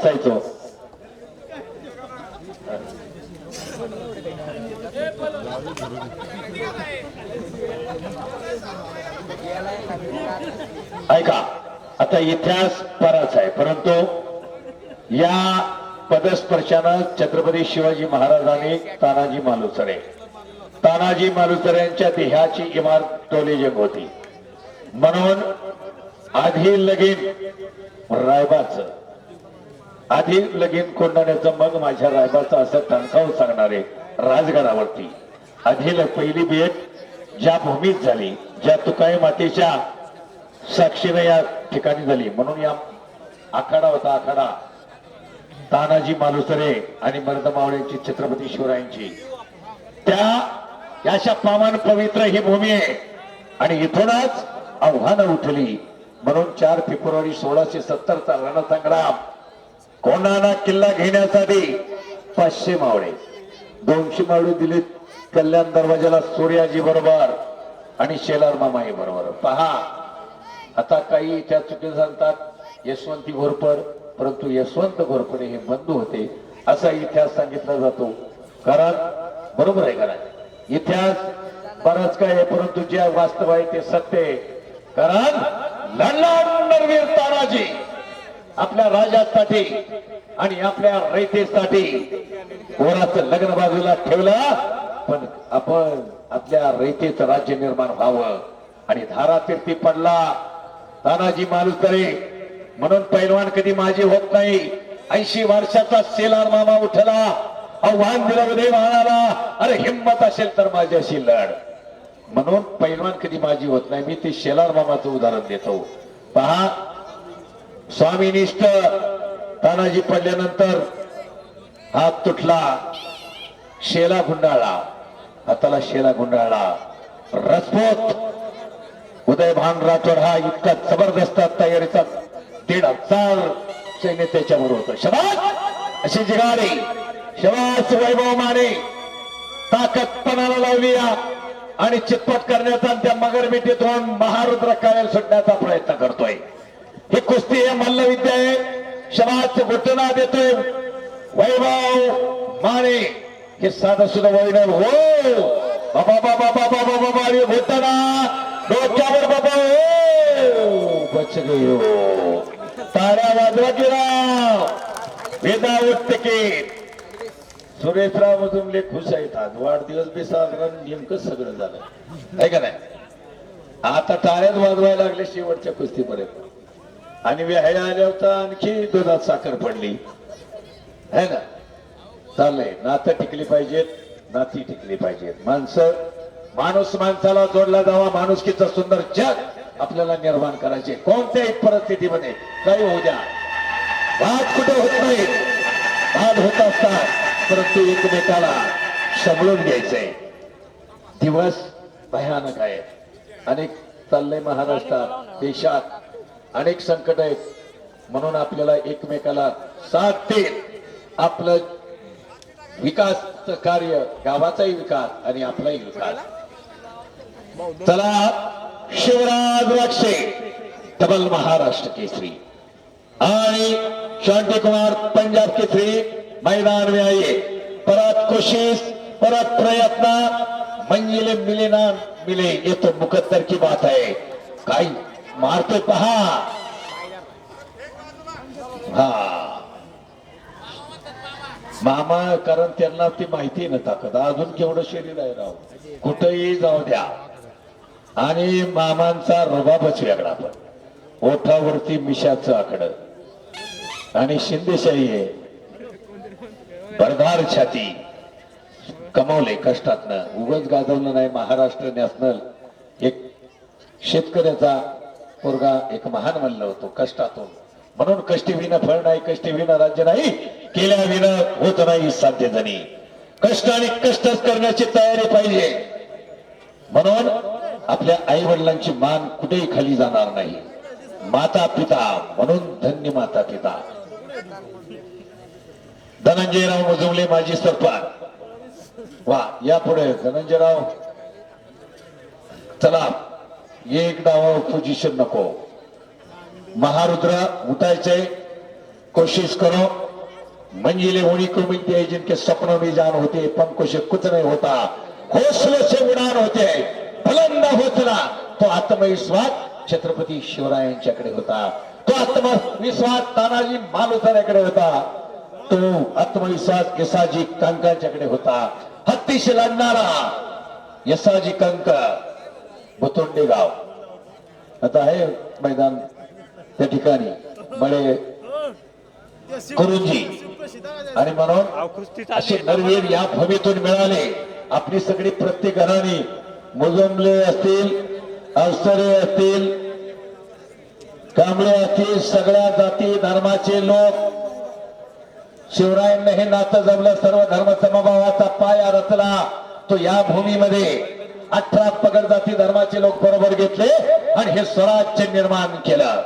असायचो ऐका आता इतिहास बराच आहे परंतु या पदस्पर्शानं छत्रपती शिवाजी महाराजांनी तानाजी मालुसरे तानाजी मालुसरे यांच्या देहाची इमारत टोलेजंग होती म्हणून आधी लगीन रायबाचं आधी लगीन कोंडाण्याचं मग माझ्या रायबाचं असं टणकावून सांगणारे राजगडावरती आधी पहिली भेट ज्या भूमीत झाली ज्या तुकाई मातेच्या साक्षीने या ठिकाणी झाली. म्हणून या आखाडा होता आखाडा. तानाजी मालुसरे आणि मर्द मावळ्यांची छत्रपती शिवरायांची. त्या याच्या पामान पवित्र ही भूमी आहे. आणि इथूनच आव्हानं उठली. म्हणून चार फेब्रुवारी सोळाशे सत्तरचा रणसंग्राम कोणाला किल्ला घेण्यासाठी? पाचशे मावळे. दोनशे मावळे दिले कल्याण दरवाजाला सूर्याजी बरोबर आणि शेलार मामाई बरोबर. पहा आता काही त्या चुकी सांगतात. यशवंती घोरपड परंतु यशवंत घोरपडे हे बंधू होते असा इतिहास सांगितला जातो. कारण बरोबर आहे कारण इतिहास बराच काय आहे परंतु जे वास्तव आहे ते सत्य आहे. कारण लढला नरवीर तानाजी. आपल्या राजासाठी आणि आपल्या रयतेसाठी कोणाचं लग्न बाजूला ठेवलं पण आपण आपल्या रयतेचं राज्य निर्माण व्हावं. आणि धारा तीर्थी पडला. तानाजी मालुसरे म्हणून पैलवान कधी माझी होत नाही. ऐंशी वर्षाचा सेलार मामा उठला. आव्हान दिलं उदय म्हणाला अरे हिंमत असेल तर माझ्याशी लढ. म्हणून पैलवान कधी माझी होत नाही. मी ते शेलार मामाचं उदाहरण देतो. पहा स्वामीनिष्ठ तानाजी पडल्यानंतर हात तुटला. शेला गुंडाळला. हाताला शेला गुंडाळला. रसपोत उदयभान राठोड हा इतका जबरदस्त तयारीचा दीड हजार सैन्य त्याच्यावर होत. शबास अशी जिगाडे. शबास वैभव माने. ताकद पणाला लावली आणि चितपट करण्याचा त्या मगरमिठीतून महारुद्र काळ्या सुटण्याचा प्रयत्न करतोय. हे कुस्ती आहे मल्लविद्या आहे. शबास घटना देतोय वैभव माने. हे साधं सुद्धा वैभव हो. बाबा बाबा बाबा बाबा बाबा घोषणा डोक्यावर बाबा हो. बच गयो. ताऱ्या वाजवा गेला विदाऊट तिकीट सुरेशराव मुजुमले खुश आहेत आज. वाढदिवस बी साजरा नेमकं सगळं झालं. आहे का नाही? आता टाळ्यात वाजवायला लागले शेवटच्या कुस्तीपर्यंत. आणि वेहायला आल्या होता आणखी दुधात साखर पडली. है ना? चाललंय. नातं टिकली पाहिजेत नाती टिकली पाहिजेत. माणसं माणूस माणसाला जोडला जावा माणुसकीचं सुंदर जग आपल्याला निर्माण करायचे. कोणत्याही परिस्थितीमध्ये काही होऊ द्या. वाद कुठे होत नाही. वाद होत असतात परंतु एकमेकाला समजून घ्यायचंय. दिवस भयानक आहेत. अनेक चाललंय महाराष्ट्रात देशात. अनेक संकट आहेत. म्हणून आपल्याला एकमेकाला साथ देत आपलं विकास कार्य गावाचाही विकास आणि आपलाही विकास. चला शिवराज वाक्षे महाराष्ट्र केसरी. आणि शांतिकुमार पंजाब केसरी मैदान में आइए. परत कोशिश परत प्रयत्न. मंजिले मिले ना मिले ये तो मुकद्दर की बात है. काही मारतो पहा. हा. मामा कारण त्यांना ती माहिती न ना ताकद. अजून केवढं शरीर आहे राव. कुठेही जाऊ द्या. आणि मामांचा रबाबच वेगळा पण. ओठावरती मिशाचं आकड. आणि शिंदेशाही आहे भरधार छाती. कमावले कष्टातनं. उगच गाजवलं नाही महाराष्ट्र नॅशनल. एक शेतकऱ्याचा पोरगा एक महान म्हणलं होतो कष्टातून. म्हणून कष्टी विना फळ नाही कष्टी विना राज्य नाही केल्या विना होत नाही साध्य जणी कष्ट आणि कष्टच करण्याची तयारी पाहिजे. म्हणून आपल्या आई वडिलांची मान कुठेही खाली जाणार नाही. माता पिता म्हणून धन्य माता पिता धनंजयराव मुजवले माझी सरपार. वा या पुढे धनंजयराव. चला. एक डावा पोझिशन नको. महारुद्र उठायचे. कोशिश करो. मंजिले होणी को मिलती है जिनके सपनों में जान होती है पंखों से कुछ नहीं होता. हौसले से उडान होते. बुलंद होतला. तो आत्मविश्वास छत्रपती शिवरायांच्याकडे होता. तो आत्मविश्वास तानाजी मालुसऱ्याकडे होता. तो आत्मविश्वास यसाजी कंकांच्याकडे होता. हत्तीशी लढणारा यसाजी कंक भुतुंडे गाव. आता आहे मैदान त्या ठिकाणी बळे गुरुजी आणि म्हणून असे नरवीर या भूमीतून मिळाले. आपली सगळी प्रत्येक घराणी मुजमले असतील अवसरे असतील कांबळे असतील सगळ्या जाती धर्माचे लोक. शिवरायांना हे नातं जमलं सर्व धर्म समभावाचा पाया रचला. तो या भूमीमध्ये अठरा पगड जाती धर्माचे लोक बरोबर घेतले आणि हे स्वराज्य निर्माण केलं.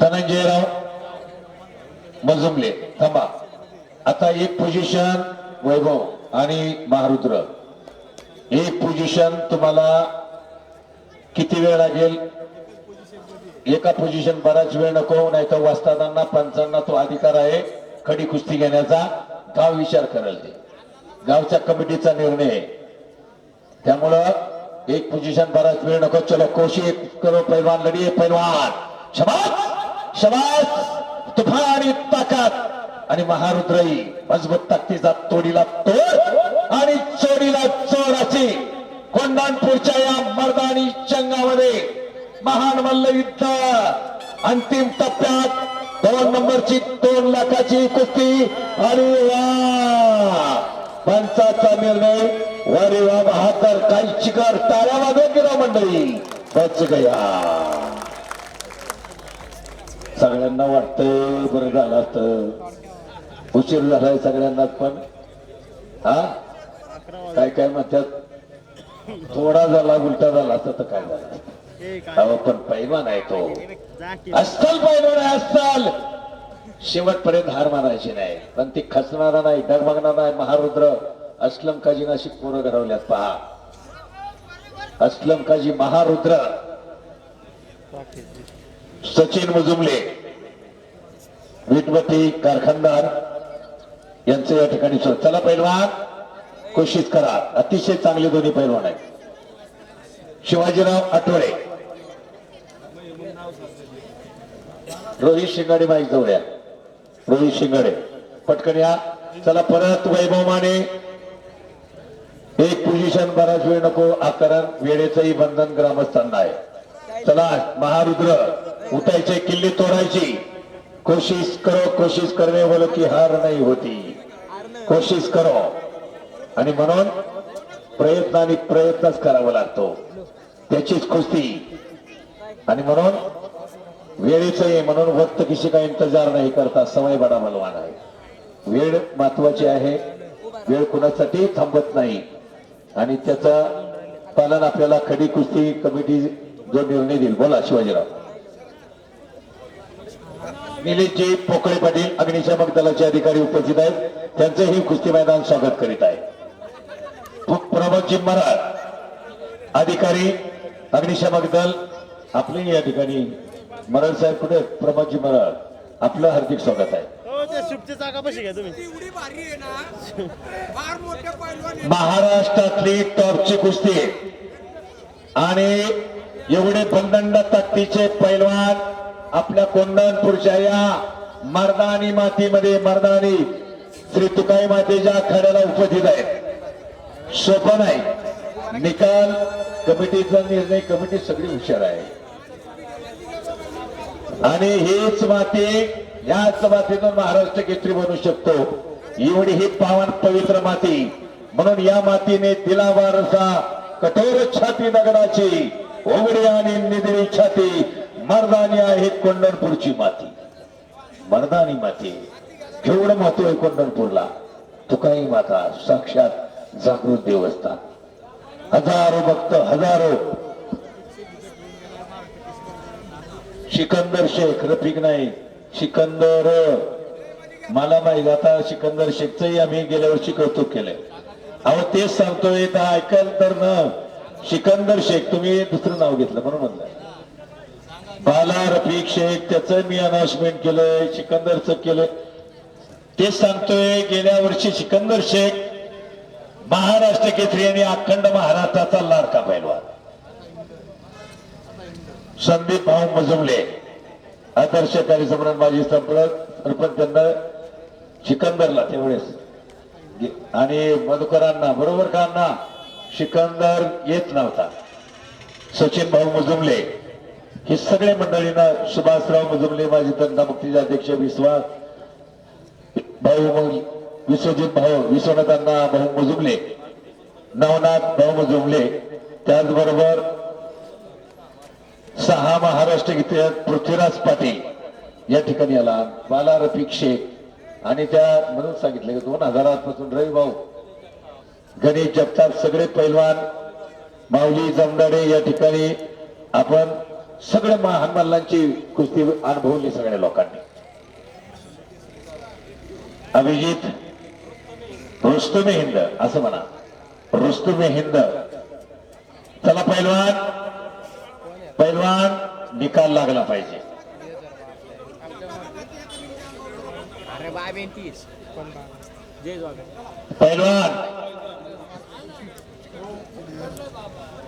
धनंजयराव मजुमले थांबा. आता एक पोझिशन वैभव आणि महारुद्र. एक पोझिशन तुम्हाला किती वेळ लागेल? एका पोझिशन बराच वेळ नको नाही तर वाचताना पंचांना तो अधिकार आहे खडी कुस्ती घेण्याचा. गाव विचार करेल ते. गावच्या कमिटीचा निर्णय. आहे त्यामुळं एक पोझिशन बराच वेळ नको. चलो कोशिश करो पैलवान लढिये पैलवान. शबास! शबास! तुफान आणि ताकद! आणि महारुद्रई मजबूत ताकदीचा तोडीला तोड आणि चोरीला चोराची कोंडाणपूरच्या या मर्दानी चंगामध्ये महान मल्ल युद्ध. अंतिम टप्प्यात दोन नंबरची दोन लाखाची कुस्ती. आणि वा! पंचाचा निर्णय वारे वा बहादर काही चिकार टाळ्या वाजवून गेला मंडळी? बच गया. सगळ्यांना वाटतं बरं झालं असत. उशीर झालाय सगळ्यांनाच पण. हा? काय काय म्हणतात? थोडा झाला उलटा झाला असत तर काय झालं? असत अहो पण पैलवान आहे तो. अस्सल पैलवान आहे अस्सल. शेवटपर्यंत हार मानायची नाही. पण ती खचणारा नाही डगमगणार नाही महारुद्र अस्लम काजी अशी पोरं घडवल्यात पहा. असलम काजी महारुद्र. सचिन मुजुमले. विटवती कारखानदार. यांचं या ठिकाणी चला पैलवान कोशिश करा. अतिशय चांगले दोन्ही पैलवान आहेत. शिवाजीराव आठवडे. रोहित शिंगाडे बाईक जवळ्या रोहित शिंगडे. पटकन या. चला परत वैभव माने. एक पोझिशन बराच वेळ नको. आकारण वेळेचंही बंधन ग्रामस्थांना आहे. चला महारुद्र. उठायचे किल्ले तोडायची. कोशिश करो कोशिश करणे बोलो की हार नाही होती. कोशिश करो. आणि म्हणून प्रयत्न आणि प्रयत्नच करावा लागतो. त्याचीच कुस्ती. आणि म्हणून वेळेचं आहे म्हणून वक्त किशी का इंतजार नाही करता समय बडा बलवान आहे. वेळ महत्वाची आहे. वेळ कुणासाठी थांबत नाही. आणि त्याचा पालन आपल्याला खडी कुस्ती कमिटी जो निर्णय देईल. बोला शिवाजीराव. निलेशजी पोकळे पाटील अग्निशामक दलाचे अधिकारी उपस्थित आहेत. त्यांचंही कुस्ती मैदान स्वागत करीत आहे. प्रमोदजी मराठ अधिकारी अग्निशामक दल आपले या ठिकाणी मराठ साहेब कुठे? प्रमोदजी मराठ आपलं हार्दिक स्वागत आहे. हो आहे ना? फार मोठ्या पैलवान आहे. महाराष्ट्रातली टॉपची कुस्ती. आहे. आणि एवढे बंदंड ताकदीचे पैलवान आपल्या कोंढणपूरच्या या मर्दानी मातीमध्ये मर्दानी श्री तुकाई मातेच्या खड्याला उपस्थित आहेत. सोपं नाही. निकाल कमिटीचा निर्णय कमिटी सगळी हुशार आहे. आणि हीच माती याच मातीतून महाराष्ट्र केसरी बनू शकतो. एवढी ही पावन पवित्र माती. म्हणून या मातीने दिला वारसा कठोर छाती दगडाची ओगडी आणि निदळी छाती मर्दानी आहे कोंढणपूरची माती. मर्दानी माती. केवढं महत्त्व आहे कोंढणपूरला तुकाई माता साक्षात जागृत देवस्थान. हजारो भक्त हजारो सिकंदर शेख रफिक नाही सिकंदर मला माहीत आता सिकंदर शेखचंही आम्ही गेल्या वर्षी कौतुक केलंय. अहो तेच सांगतोय तर ऐकाल तर न. सिकंदर शेख तुम्ही दुसरं नाव घेतलं म्हणून म्हणलं. बाला रफिक शेख त्याचं मी अनाउन्समेंट केलंय सिकंदरचं केलंय. तेच सांगतोय गेल्या वर्षी सिकंदर शेख महाराष्ट्र केसरी आणि अखंड महाराष्ट्राचा लाडका पैलवान संदीप भाऊ मजमले आदर्श कार्यसम्राट माजी संपलक सरपंच त्यांना सिकंदरला त्यावेळेस. आणि मधुकरांना बरोबर का अण्णा? सिकंदर येत नव्हता. सचिन भाऊ मुजुमले हे सगळे मंडळींना सुभाषराव मुजुमले माजी तंटा मुक्तीचे अध्यक्ष विश्वास भाऊ मग विश्वजित भाऊ विश्वनाथांना भाऊ मुजुमले नवनाथ भाऊ मुजुमले त्याचबरोबर सहा महाराष्ट्र इतिहास पृथ्वीराज पाटील या ठिकाणी आला. बाला रफिक शेख आणि त्या म्हणून सांगितले दोन हजारापासून रवी भाऊ गणेश जगताप सगळे पैलवान माऊली जमदाडे या ठिकाणी आपण सगळ्या महान मल्लांची कुस्ती अनुभवली सगळ्या लोकांनी. अभिजित रुस्तुमे हिंद असं म्हणा. रुस्तुमे हिंद. चला पैलवान. पैलवान निकाल लागला पाहिजे. पैलवान.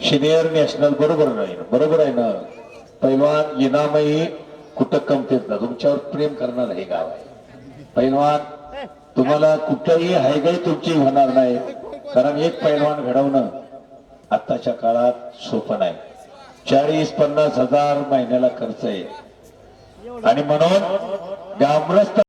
सिनियर नॅशनल बरोबर नाही बरोबर आहे ना? पैलवान इनामही कुठं कमतेत ना? तुमच्यावर प्रेम करणार हे गाव आहे. पैलवान तुम्हाला कुठंही हायगाई तुमची होणार नाही. कारण एक पैलवान घडवणं आत्ताच्या काळात सोपं नाही. चाळीस पन्नास हजार महिन्याला खर्च आहे. आणि म्हणून ग्रामस्थ